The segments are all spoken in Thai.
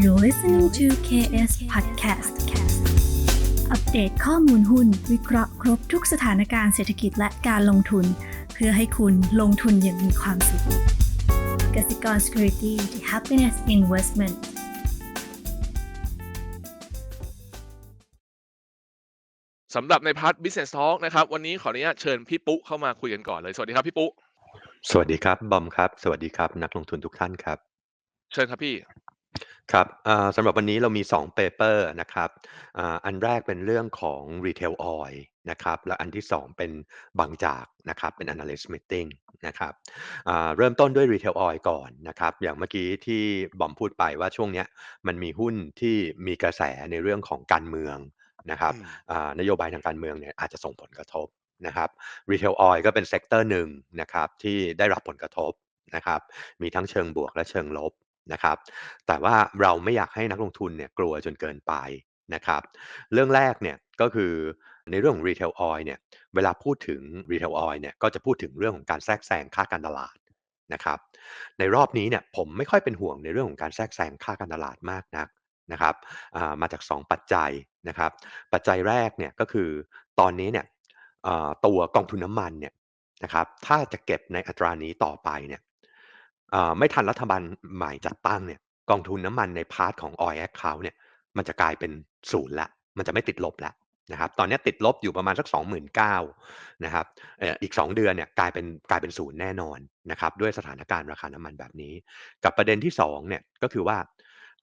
You're listening to KS Podcast อัปเดตข้อมูลหุ้น วิเคราะห์ครบทุกสถานการณ์เศรษฐกิจและการลงทุน เพื่อให้คุณลงทุนอย่างมีความสุขกสิกร Security the Happiness Investment สำหรับในพาร์ท Business Talk นะครับ วันนี้ขออนุญาตเชิญพี่ปุ๊เข้ามาคุยกันก่อนเลย สวัสดีครับพี่ปุ๊ สวัสดีครับ บอมครับ สวัสดีครับ นักลงทุนทุกท่านครับ เชิญครับพี่ ครับอ่าสำหรับวันนี้เรามี 2 paper นะครับอ่าอันแรกเป็นเรื่องของ retail oil นะครับ และอันที่ 2 เป็นบางจากนะครับ เป็น analyst meeting นะครับอ่าเริ่มต้นด้วย retail oil ก่อนนะครับ อย่างเมื่อกี้ที่บอมพูดไปว่าช่วงเนี้ยมันมีหุ้นที่มีกระแสในเรื่องของการเมืองนะครับอืมอ่านโยบายทางการเมืองเนี่ยอาจจะส่งผลกระทบนะครับ retail oil ก็เป็นเซกเตอร์หนึ่งนะครับที่ได้รับผลกระทบนะครับ มีทั้งเชิงบวกและเชิงลบ นะครับ แต่ว่าเราไม่อยากให้นักลงทุนเนี่ยกลัวจนเกินไปนะครับ เรื่องแรกเนี่ยก็คือในเรื่องของ retail oil เนี่ย เวลาพูดถึง retail oil เนี่ยก็จะพูดถึงเรื่องของการแทรกแซงค่าการตลาดนะครับ ในรอบนี้เนี่ยผมไม่ค่อยเป็นห่วงในเรื่องของการแทรกแซงค่าการตลาดมากนักนะครับอ่ามาจาก 2 ปัจจัยนะครับ ปัจจัยแรกเนี่ยก็คือตอนนี้เนี่ยอ่าตัวกองทุนน้ำมันเนี่ยนะครับ ถ้าจะเก็บในอัตรานี้ต่อไปเนี่ย อ่า ไม่ทันรัฐบาลใหม่จัดตั้งเนี่ย กองทุนน้ำมันในพาร์ทของ Oil Account เนี่ย มันจะกลายเป็นศูนย์ละมันจะไม่ติดลบแล้วนะครับ ตอนนี้ติดลบอยู่ประมาณสัก 29,000นะครับเอ่ออีก 2 เดือนเนี่ยกลายเป็นกลายเป็นศูนย์แน่นอนนะครับด้วยสถานการณ์ราคาน้ำมันแบบนี้ กับประเด็นที่2เนี่ยก็คือว่า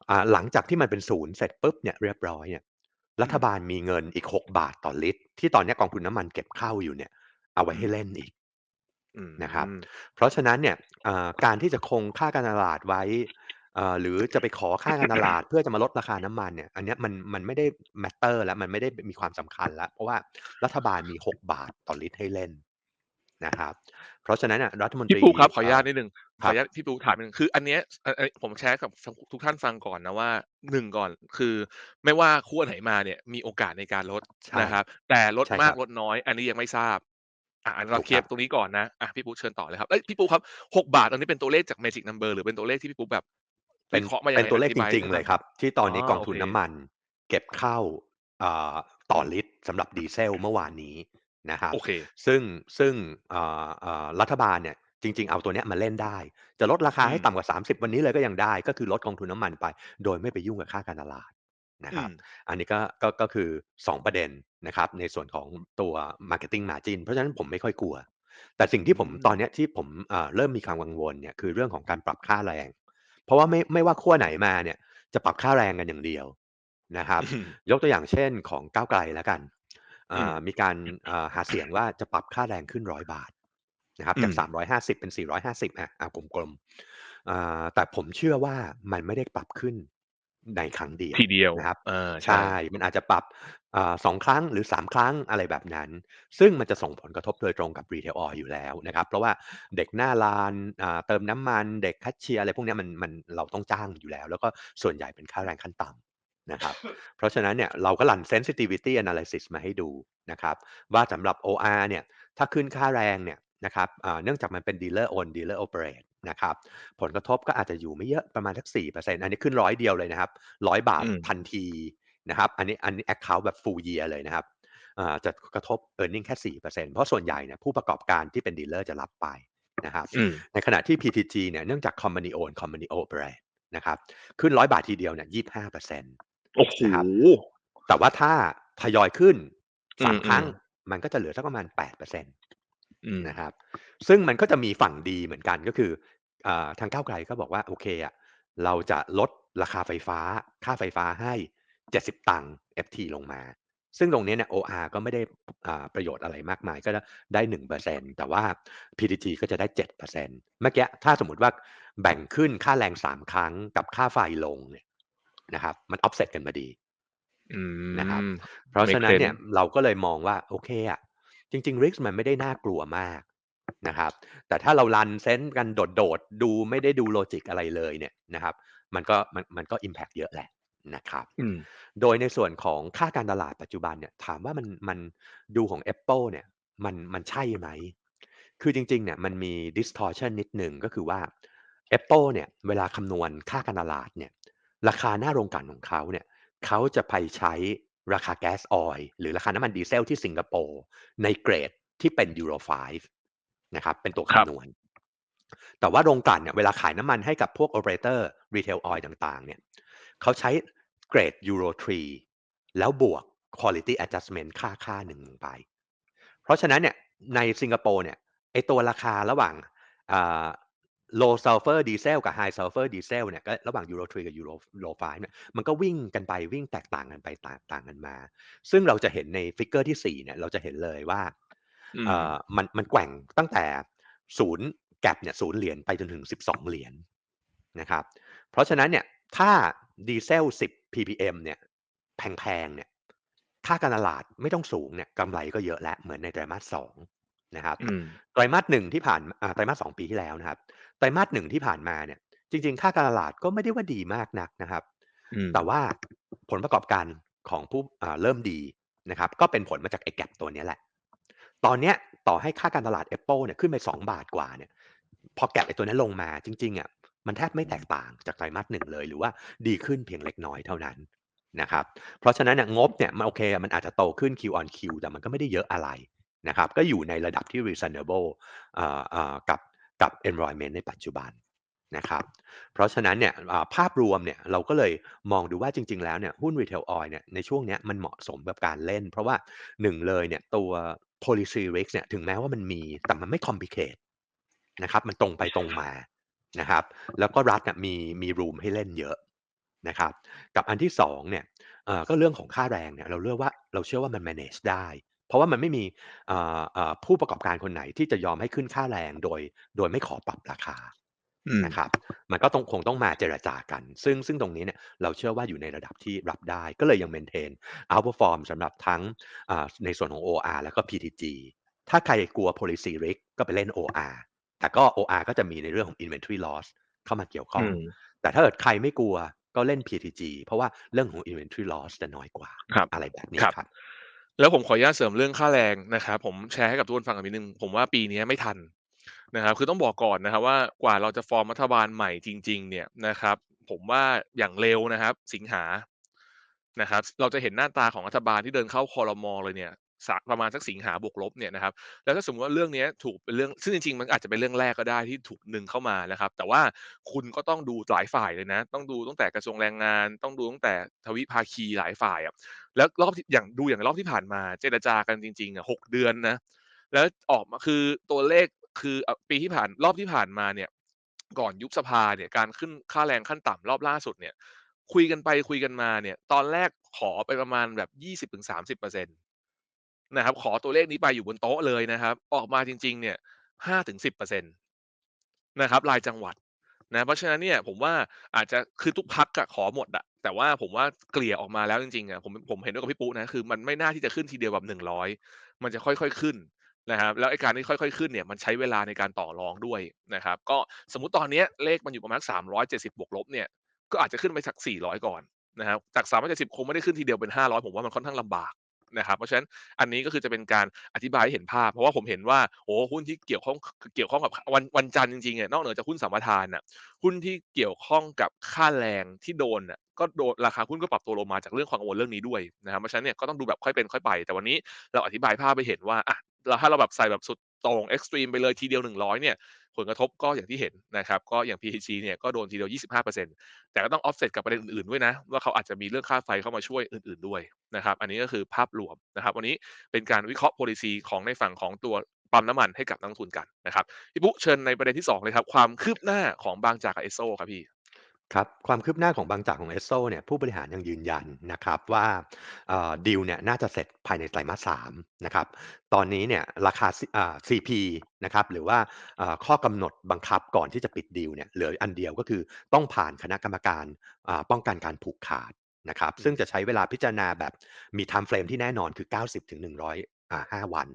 อ่าหลังจากที่มันเป็นศูนย์เสร็จปุ๊บเนี่ยเรียบร้อยเนี่ยรัฐบาลมีเงินอีก 6 บาทต่อลิตร ที่ตอนนี้กองทุนน้ำมันเก็บเข้าอยู่เนี่ยเอาไว้ให้เล่นอีก อืมนะครับเพราะฉะนั้นเนี่ยอ่าการที่จะคงค่าการตลาดไว้อ่าหรือจะไปขอค่าการตลาดเพื่อจะมาลดราคาน้ำมันเนี่ย อันเนี้ยมันมันไม่ได้ matter แล้วมันไม่ได้มีความสำคัญแล้ว เพราะว่ารัฐบาลมี 6 บาทต่อลิตรให้เล่นนะครับ เพราะฉะนั้นน่ะรัฐมนตพี่รีปุ๊ครับขออนุญาตเนิดนึงขครัอบอนุญาตพี่ปุ๊ถามนิดนึงคืออันเนี้ยเอ่อเอ่อผมแชร์กับทุกท่านฟังก่อนนะว่าหนึ่งก่อนคือ ไม่ว่าขั้วไหนมาเนี่ยมีโอกาสในการลดใช่นะครับ แต่ลดใช่มาคกรับ ลดน้อย อันนี้ยังไม่ทราบ อะอันเราถูกเคลียครัร์บตรงนี้ก่อนนะอะพี่ปุ๊เชิญต่อเลยครับเอ้ยพี่ปุ๊ครับหกบาทอันนี้เป็นตัวเลขจาก Magic Number หรือเป็นตัวเลขที่พี่ปุ๊แบบเป็วินเคราะห์มายัเป็งนไงตัวเลขอจธิบายริง ๆ เลยครับ ที่ตอนนี้อ๋อกองโอทุนเคน้ำมัน เก็บเข้าอ่าต่อลิตรสำหรับดีเซลเมื่อวานนี้นะครับโอเคซึ่งซึ่งอ่าอ่ารัฐบาลเนี่ยจริง ๆ เอาตัวเนี้ยมาเล่นได้ จะลดราคาให้อืมต่ำกว่า 30 วันนี้เลยก็ยังได้ ก็คือลดกองทุนน้ำมันไป โดยไม่ไปยุ่งกับค่าการตลาด นะคอืรับ ม อันนี้ก็ ก็ ก็คือ 2 ประเด็นนะครับ ในส่วนของตัว marketing margin เพราะฉะนั้นผมไม่ค่อยกลัว แต่สิ่งที่ผมอืมตอนเนี้ยที่ผม อ่า เริ่มมีความกังวลเนี่ย คือเรื่องของการปรับค่าแรง เพราะว่าไม่ ไม่ว่าขั้วไหนมาเนี่ย จะปรับค่าแรงกันอย่างเดียวนะครับ อืม ยกตัวอย่างเช่น ของก้าวไกลแล้วกันอือ่ามมีการ อ่า หาเสียงว่าจะปรับค่าแรงขึ้นร้อยบาทนะครับจากอืม350เป็น 450อะเอากลม ๆ อ่า แต่ผมเชื่อว่ามันไม่ได้ปรับขึ้น ในครั้งเดียวทีเดียวนะครับเออใช่ ใช่มันอาจจะปรับอ่าสองครั้งหรือ3ครั้งอะไรแบบนั้น ซึ่งมันจะส่งผลกระทบโดยตรงกับ Retail Oil อยู่แล้วนะครับ เพราะว่าเด็กหน้าร้านอ่าเติมน้ำมันเด็กแคชเชียร์อะไรพวกเนี้ยมันมันเราต้องจ้างอยู่แล้ว แล้วก็ส่วนใหญ่เป็นค่าแรงขั้นต่ำนะครับ เพราะฉะนั้นเนี่ยเราก็รัน sensitivity analysis มาให้ดูนะครับ ว่าสำหรับ OR เนี่ยถ้าขึ้นค่าแรงเนี่ยนะครับอ่าเนื่องจากมันเป็น dealer own dealer operate นะครับ ผลกระทบก็อาจจะอยู่ไม่เยอะประมาณสัก4%อันนี้ขึ้นร้อยเดียวเลยนะครับร้อยบาทอืมทันทีนะครับ อันนี้อันนี้ account แบบ full year เลยนะครับอ่าจะกระทบ earning แค่4%เพราะส่วนใหญ่เนี่ยผู้ประกอบการที่เป็น dealer จะรับไปนะครับ อืมในขณะที่ PTG เนี่ยเนื่องจาก company own company operate นะครับขึ้นร้อยบาททีเดียวเนี่ย25%โอ้โห นะครับ แต่ว่าถ้าทยอยขึ้นอืม3ครั้ง อืม มันก็จะเหลือสักประมาณ8%อืมนะครับ ซึ่งมันก็จะมีฝั่งดีเหมือนกันก็คืออาทางก้าวไกลก็บอกว่าโอเคอะเราจะลดราคาไฟฟ้า ค่าไฟฟ้าให้ 70 ตังค์ FT ลงมา ซึ่งตรงนี้เนี่ย OR ก็ไม่ได้อ่าประโยชน์อะไรมากมายก็ได้1%แต่ว่า PTG ก็จะได้7%เมื่อกี้ถ้าสมมติว่าแบ่งขึ้นค่าแรง3ครั้งกับค่าไฟลงเนี่ยนะครับ มัน offset กันพอดี อืนะครับมเพราะ make ฉะนั้นเนี่ย sense เราก็เลยมองว่าโอเคอะ จริงๆ risk มันไม่ได้น่ากลัวมากนะครับ แต่ถ้าเรารันเซนส์กันโดดๆดูไม่ได้ดูโลจิกอะไรเลยเนี่ยนะครับ มันก็มันมันก็ impact เยอะแหละนะครับอืมโดยในส่วนของค่าการตลาดปัจจุบันเนี่ยถามว่ามันมันดูของ Apple เนี่ยมันมันใช่ไหม คือจริงๆเนี่ยมันมี distortion นิดหนึ่งก็คือว่า Apple เนี่ยเวลาคำนวณค่าการตลาดเนี่ยราคาหน้าโรงกลั่นของเขาเนี่ยเขาจะไปใช้ ราคาแก๊สออยล์หรือราคาน้ำมันดีเซลที่สิงคโปร์ในเกรดที่เป็น Euro 5นะครับเป็นตัวครับคำนวณ แต่ว่าโรงกลั่นเนี่ยเวลาขายน้ำมันให้กับพวก Operator Retail Oil ต่างๆเนี่ยเขาใช้เกรด Euro 3แล้วบวก Quality Adjustment ค่าค่าหนึ่งลงไป เพราะฉะนั้นเนี่ยในสิงคโปร์เนี่ยไอตัวราคาระหว่าง อ่า low sulfur diesel กับ high sulfur diesel เนี่ยก็ระหว่าง Euro 3กับ Euro Euro 5เนี่ยมันก็วิ่งกันไปวิ่งแตกต่างกันไปต่างต่างกันมา ซึ่งเราจะเห็นในฟิกเกอร์ที่4เนี่ยเราจะเห็นเลยว่าอืมเอ่อมันมันแกว่งตั้งแต่ศูนย์แกลบเนี่ยศูนย์เหรียญไปจนถึง 12 เหรียญนะครับ เพราะฉะนั้นเนี่ยถ้าดีเซล 10 ppm เนี่ยแพงๆเนี่ยค่าการตลาดไม่ต้องสูงเนี่ยกำไรก็เยอะแล้วเหมือนในไตรมาส2 นะครับอืม ไตรมาสหนึ่งที่ผ่านอ่าไตรมาสสองปีที่แล้วนะครับ ไตรมาสหนึ่งที่ผ่านมาเนี่ย จริง ๆ ค่าการตลาดก็ไม่ได้ว่าดีมากนักนะครับ อืม แต่ว่าผลประกอบการของผู้อ่าเริ่มดีนะครับ ก็เป็นผลมาจากไอ้แกปตัวเนี้ยแหละ ตอนเนี้ยต่อให้ค่าการตลาด Apple เนี่ยขึ้นไป 2 บาทกว่าเนี่ยพอแกปไอ้ตัวนั้นลงมาจริงๆอะมันแทบไม่แตกต่างจากไตรมาสหนึ่งเลย หรือว่าดีขึ้นเพียงเล็กน้อยเท่านั้นนะครับ เพราะฉะนั้นเนี่ยงบเนี่ยมันโอเคมันอาจจะโตขึ้น Q on Q แต่มันก็ไม่ได้เยอะอะไร นะครับก็อยู่ในระดับที่ reasonable อ่าอ่ากับกับ environment ในปัจจุบันนะครับ เพราะฉะนั้นเนี่ยภาพรวมเนี่ยเราก็เลยมองดูว่าจริง ๆ แล้วเนี่ยหุ้น Retail Oil เนี่ยในช่วงเนี้ยมันเหมาะสมกับการเล่น เพราะว่าหนึ่งเลยเนี่ยตัว policy risk เนี่ยถึงแม้ว่ามันมีแต่มันไม่ complicate นะครับมันตรงไปตรงมานะครับ แล้วก็รัฐน่ะมีมี room ให้เล่นเยอะนะครับ กับอันที่สองเนี่ยก็เรื่องของค่าแรงเนี่ยเราเลือกว่าเราเชื่อว่ามัน manage ได้ เพราะว่ามันไม่มีเอ่อเอ่อผู้ประกอบการคนไหนที่จะยอมให้ขึ้นค่าแรงโดย โดยไม่ขอปรับราคาอืม นะครับ มันก็ต้องคงต้องมาเจรจากัน ซึ่งซึ่งตรงนี้เนี่ยเราเชื่อว่าอยู่ในระดับที่รับได้ ก็เลยยัง maintain outperform สำหรับทั้งอ่าในส่วนของ OR แล้วก็ PTG ถ้าใครกลัว policy risk ก็ไปเล่น OR แต่ก็ OR ก็จะมีในเรื่องของ inventory loss เข้ามาเกี่ยวข้องอืมแต่ถ้าเกิดใครไม่กลัวก็เล่น PTG เพราะว่าเรื่องของ inventory loss จะน้อยกว่าครับ อะไรแบบนี้ครับครับ แล้วผมขออนุญาตเสริมเรื่องค่าแรงนะครับ ผมแชร์ให้กับทุกคนฟังกันนิดนึง ผมว่าปีนี้ไม่ทันนะครับ คือต้องบอกก่อนนะครับว่ากว่าเราจะฟอร์มรัฐบาลใหม่จริง ๆ เนี่ยนะครับ ผมว่าอย่างเร็วนะครับ สิงหานะครับ เราจะเห็นหน้าตาของรัฐบาลที่เดินเข้าคอรมอเลยเนี่ย ประมาณสักสิงหาบวกลบเนี่ยนะครับแล้วถ้าสมมติว่าเรื่องนี้ถูกเป็นเรื่องซึ่งจริงๆมันอาจจะเป็นเรื่องแรกก็ได้ที่ถูกดึงเข้ามานะครับ แต่ว่าคุณก็ต้องดูหลายฝ่ายเลยนะ ต้องดูตั้งแต่กระทรวงแรงงาน ต้องดูตั้งแต่ทวิภาคีหลายฝ่ายอะแล้วรอบอย่างดูอย่างรอบที่ผ่านมา เจรจากันจริงๆอะหกเดือนนะแล้วออกมาคือตัวเลขคือปีที่ผ่านรอบที่ผ่านมาเนี่ยก่อนยุบสภาเนี่ยการขึ้นค่าแรงขั้นต่ำรอบล่าสุดเนี่ยคุยกันไปคุยกันมาเนี่ยตอนแรกขอไปประมาณแบบ 20-30% นะครับ ขอตัวเลขนี้ไปอยู่บนโต๊ะเลยนะครับ ออกมาจริง ๆ เนี่ย5-10%นตนะครับรายจังหวัดนะเพราะฉะนั้นเนี่ยผมว่าอาจจะคือทุกพักอะขอหมดอะแต่ว่าผมว่าเกลี่ยออกมาแล้วจริงๆอะผมผมเห็นด้วยกับพี่ปุ๊นะคือมันไม่น่าที่จะขึ้นทีเดียวแบบ100มันจะค่อยๆขึ้นนะครับแล้วไอ้การที่ค่อยๆขึ้นเนี่ยมันใช้เวลาในการต่อรองด้วยนะครับ ก็สมมติตอนนี้เลขมันอยู่ประมาณ 370 บวกลบเนี่ยก็อาจจะขึ้นไปสัก 400 ก่อนนะครับจาก 370 คงไม่ได้ขึ้นทีเดียวเป็น 500 ผมว่ามันค่อนข้างลำบาก นะครับเพราะฉะนั้นอันนี้ก็คือจะเป็นการอธิบายให้เห็นภาพ เพราะว่าผมเห็นว่าโอ้หุ้นที่เกี่ยวข้องเกี่ยวข้องกับวันวันจันทร์จริงๆอะนอกเหนือจากหุ้นสัมปทานน่ะหุ้นที่เกี่ยวข้องกับค่าแรงที่โดนน่ะก็โดนราคาหุ้นก็ปรับตัวลงมาจากเรื่องความกังวลเรื่องนี้ด้วยนะครับเพราะฉะนั้นเนี่ยก็ต้องดูแบบค่อยเป็นค่อยไป แต่วันนี้เราอธิบายภาพไปเห็นว่าอะเราถ้าเราแบบใส่แบบสุด ต่งเอ็กซ์ตรีมไปเลยทีเดียว 100เนี่ยผลกระทบก็อย่างที่เห็นนะครับก็อย่าง PTG เนี่ยก็โดนทีเดียว 25%แต่ก็ต้อง offset กับประเด็นอื่นๆด้วยนะ ว่าเขาอาจจะมีเรื่องค่าไฟเข้ามาช่วยอื่นๆด้วยนะครับอันนี้ก็คือภาพรวมนะครับ วันนี้เป็นการวิเคราะห์ policy ของในฝั่งของตัวปั๊มน้ำมันให้กับนักลงทุนกันนะครับพี่ปุ๊เชิญในประเด็นที่สองเลยครับ ความคืบหน้าของบางจากกับ Esso ครับพี่ ครับ ความคืบหน้าของบางจากของ Esso เนี่ยผู้บริหารยังยืนยันนะครับว่าเอ่อดีลเนี่ยน่าจะเสร็จภายในไตรมาส3นะครับตอนนี้เนี่ยราคา C อ่า CP นะครับหรือว่าเอ่อข้อกำหนดบังคับก่อนที่จะปิดดีลเนี่ยเหลืออันเดียวก็คือต้องผ่านคณะกรรมการอ่าป้องกันการผูกขาดนะครับอืมซึ่งจะใช้เวลาพิจารณาแบบมี time frame ที่แน่นอนคือ 90ถึง100อ่า5วัน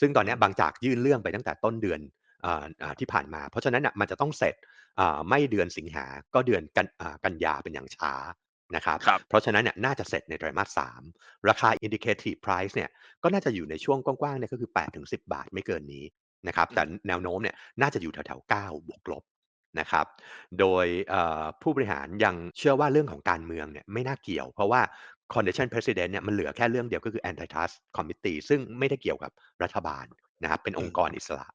ซึ่งตอนเนี้ยบางจากยื่นเรื่องไปตั้งแต่ต้นเดือนอ่าอ่าที่ผ่านมา เพราะฉะนั้นน่ะมันจะต้องเสร็จอ่า ไม่เดือนสิงหาก็เดือนกันอ่ากันยาเป็นอย่างช้านะครับครับเพราะฉะนั้นเนี่ยน่าจะเสร็จในไตรมาส3ราคา indicative price เนี่ยก็น่าจะอยู่ในช่วงกว้างๆเนี่ยก็คือ8-10 บาทไม่เกินนี้นะครับแต่แนวโน้มเนี่ยน่าจะอยู่แถวๆ9บวกลบนะครับโดยเอ่อผู้บริหารยังเชื่อว่าเรื่องของการเมืองเนี่ยไม่น่าเกี่ยว เพราะว่า Condition Precedent เนี่ยมันเหลือแค่เรื่องเดียวก็คือ Antitrust Committee ซึ่งไม่ได้เกี่ยวกับรัฐบาลนะครับเป็นอืองมค์กรอิสระ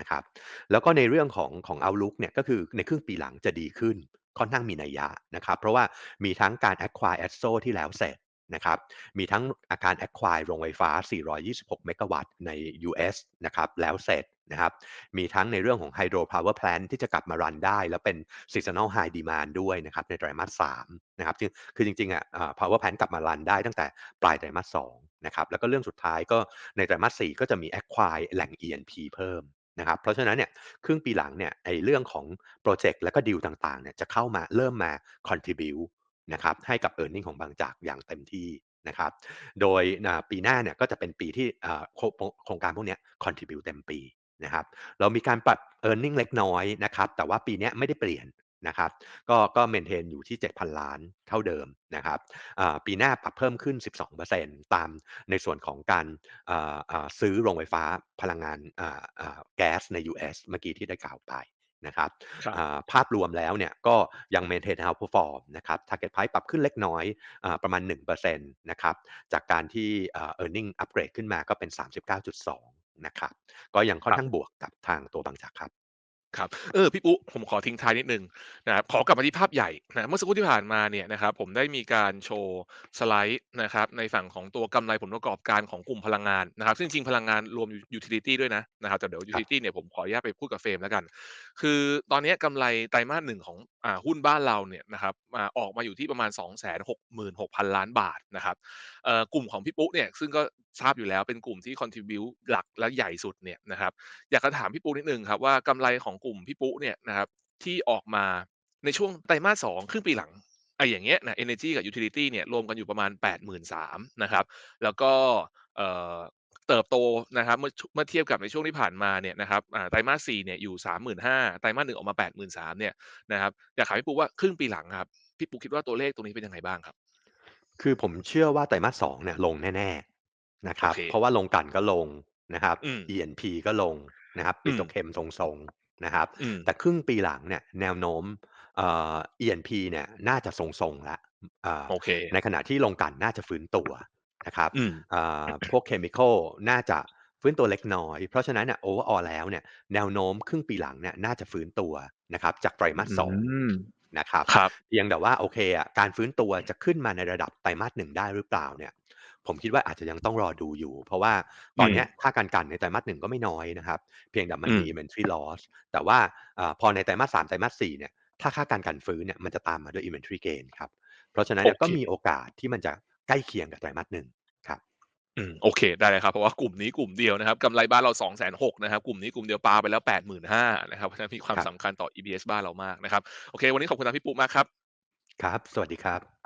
นะครับ แล้วก็ในเรื่องของของ Outlook เนี่ยก็คือในครึ่งปีหลังจะดีขึ้น ค่อนข้างมีนัยยะนะครับ เพราะว่ามีทั้งการ Acquire Esso ที่แล้วเสร็จนะครับ มีทั้งอาการ Acquire โรงไฟฟ้า 426 เมกะวัตต์ใน US นะครับแล้วเสร็จนะครับ มีทั้งในเรื่องของ Hydro Power Plant ที่จะกลับมารันได้ แล้วเป็น Seasonal High Demand ด้วยนะครับในไตรมาส3นะครับคือจริงๆอะอ่า Power Plant กลับมารันได้ตั้งแต่ปลายไตรมาส2นะครับแล้วก็เรื่องสุดท้ายก็ในไตรมาส4ก็จะมี Acquire แหล่ง E&P เพิ่ม นะครับเพราะฉะนั้นเนี่ยครึ่งปีหลังเนี่ยไอ้เรื่องของโปรเจกต์และก็ดีลต่างๆเนี่ยจะเข้ามาเริ่มมา contribu นะครับให้กับ Earning ของบางจากอย่างเต็มที่นะครับโดยปีหน้าเนี่ยก็จะเป็นปีที่โครงการพวกเนี้ย contribute เต็มปีนะครับเรามีการปรับ Earning เล็กน้อยนะครับแต่ว่าปีนี้ไม่ได้เปลี่ยน นะครับก็ก็ maintain อยู่ที่ 7,000 ล้านเท่าเดิมนะครับอ่าปีหน้าปรับเพิ่มขึ้น 12%ตามในส่วนของการอ่าอ่าซื้อโรงไฟฟ้าพลังงานอ่าอ่าแก๊สใน US เมื่อกี้ที่ได้กล่าวไปนะครับครับอ่าภาพรวมแล้วเนี่ยก็ยัง maintain outperform นะครับ target price ปรับขึ้นเล็กน้อยอาประมาณ 1%นะครับจากการที่อ่า earning upgrade ขึ้นมาก็เป็น 39.2 นะครับ ก็ยังค่อคนรับข้างบวกกับทางตัวบางจากครับ ครับ เออ พี่ปุ๊ ผมขอทิ้งท้ายนิดหนึ่งนะครับ ขอกลับมาที่ภาพใหญ่นะ เมื่อสักครู่ที่ผ่านมาเนี่ยนะครับ ผมได้มีการโชว์สไลด์นะครับ ในฝั่งของตัวกำไรผลประกอบการของกลุ่มพลังงานนะครับ ซึ่งจริงๆพลังงานรวมยูทิลิตี้ด้วยนะนะครับแต่เดี๋ยวยูครัทิบลิตี้เนี่ยผมขออนุญาตไปพูดกับเฟรมแล้วกัน คือตอนเนี้ยกำไรไตรมาสหนึ่งของอ่าหุ้นบ้านเราเนี่ยนะครับอ่าออกมาอยู่ที่ประมาณ 266,000 ล้านบาทนะครับเอ่อกลุ่มของพี่ปุ๊เนี่ยซึ่งก็ ทราบอยู่แล้วเป็นกลุ่มที่ contribute หลักและใหญ่สุดเนี่ยนะครับอยากจะถามพี่ปุ๊นิดนึงครับว่ากำไรของกลุ่มพี่ปุ๊เนี่ยนะครับที่ออกมาในช่วงไตรมาส2ครึ่งปีหลังไอ้อย่างเงี้ยนะ Energy กับ Utility เนี่ยรวมกันอยู่ประมาณ 83,000นะครับแล้วก็เอ่อเติบโตนะครับเมื่อเมื่อเทียบกับในช่วงที่ผ่านมาเนี่ยนะครับไตรมาส4เนี่ยอยู่35,000ไตรมาส1ออกมา83,000เนี่ยนะครับอยากถามพี่ปุ๊ว่าครึ่งปีหลังครับพี่ปุ๊คิดว่าตัวเลขตรงนี้เป็นยังไงบ้างครับ คือผมเชื่อว่าไตรมาส2เนี่ยลงแน่ๆ นะคโอรับ เค เพราะว่าโรงกลั่นก็ลงนะครับ อืม E&P ก็ลงนะครับ อืม Petrochem ทรง ๆ นะครับ อืม แต่ครึ่งปีหลังเนี่ยแนวโน้มเอ่อ E&P เนี่ยน่าจะทรง ๆ แล้วอ่าโอเค ในขณะที่โรงกลั่นน่าจะฟื้นตัวนะครับอืมอ่าพวกเคมีคอลน่าจะฟื้นตัวเล็กน้อย เพราะฉะนั้นเนี่ยโอเวอร์ออลแล้วเนี่ยแนวโน้มครึ่งปีหลังเนี่ยน่าจะฟื้นตัวนะครับจากไตรมาสสองม นะครับครับ เพียงแต่ว่าโอเคอะการฟื้นตัวจะขึ้นมาในระดับไตรมาสหนึ่งได้หรือเปล่าเนี่ย ผมคิดว่าอาจจะยังต้องรอดูอยู่ เพราะว่าตอนเนี้ยค่าการกันในไตรมาสหนึ่งก็ไม่น้อยนะครับ เพียงแต่มันอืมมี inventory loss แต่ว่าอาพอในไตรมาสสามไตรมาสสี่เนี่ยถ้าค่าการกันฟื้นเนี่ยมันจะตามมาด้วย inventory gain ครับเพราะฉะนั้นเนี่ยโอเคก็มีโอกาสที่มันจะใกล้เคียงกับไตรมาสหนึ่งครับอืมโอเคได้เลยครับเพราะว่ากลุ่มนี้กลุ่มเดียวนะครับกำไรบ้านเรา2 6 0 0 0นะครับกลุ่มนี้กลุ่มเดียวปาไปแล้ว85,000นะครับเพราะฉะนั้นมีความครับสำคัญต่อ EPS บ้านเรามากนะครับโอเค วันนี้ขอบคุณทางพี่ปุ๊มากครับครับ สวัสดีครับ